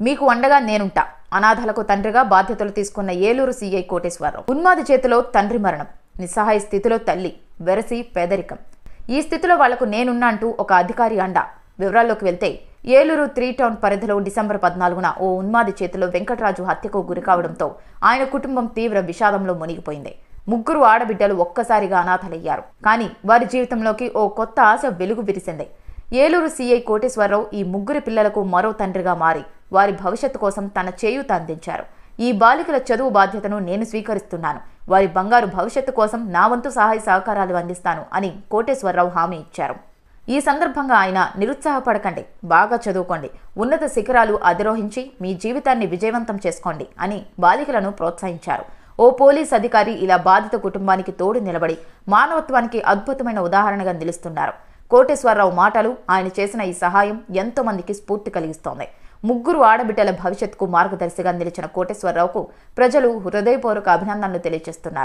మీకు అండగా నేనుంటా. అనాథలకు తండ్రిగా బాధ్యతలు తీసుకున్న ఏలూరు సీఐ కోటేశ్వరరావు. ఉన్మాది చేతిలో తండ్రి మరణం. నిస్సహాయ స్థితిలో తల్లి. వెరసి పేదరికం. ఈ స్థితిలో వాళ్ళకు నేనున్నా అంటూ ఒక అధికారి అండ. వివరాల్లోకి వెళ్తే ఏలూరు త్రీ టౌన్ పరిధిలో డిసెంబర్ పద్నాలుగున ఓ ఉన్మాది చేతిలో వెంకటరాజు హత్యకు గురికావడంతో ఆయన కుటుంబం తీవ్ర విషాదంలో మునిగిపోయింది. ముగ్గురు ఆడబిడ్డలు ఒక్కసారిగా అనాథలయ్యారు. కానీ వారి జీవితంలోకి ఓ కొత్త ఆశ వెలుగు విరిసింది. ఏలూరు సీఐ కోటేశ్వరరావు ఈ ముగ్గురు పిల్లలకు మరో తండ్రిగా మారి వారి భవిష్యత్తు కోసం తన చేయూత అందించారు ఈ బాలికల చదువు బాధ్యతను నేను స్వీకరిస్తున్నాను. వారి బంగారు భవిష్యత్తు కోసం నా వంతు సహాయ సహకారాలు అందిస్తాను అని కోటేశ్వరరావు హామీ ఇచ్చారు. ఈ సందర్భంగా ఆయన నిరుత్సాహపడకండి బాగా చదువుకోండి ఉన్నత శిఖరాలు అధిరోహించి మీ జీవితాన్ని విజయవంతం చేసుకోండి అని బాలికలను ప్రోత్సహించారు. ఓ పోలీస్ అధికారి ఇలా బాధిత కుటుంబానికి తోడు నిలబడి మానవత్వానికి అద్భుతమైన ఉదాహరణగా నిలుస్తున్నారు. కోటేశ్వరరావు మాటలు ఆయన చేసిన ఈ సహాయం ఎంతోమందికి స్ఫూర్తి కలిగిస్తోంది. ముగ్గురు ఆడబిడ్డల భవిష్యత్తుకు మార్గదర్శిగా నిలిచిన కోటేశ్వరరావుకు ప్రజలు హృదయపూర్వక అభినందనలు తెలియజేస్తున్నారు.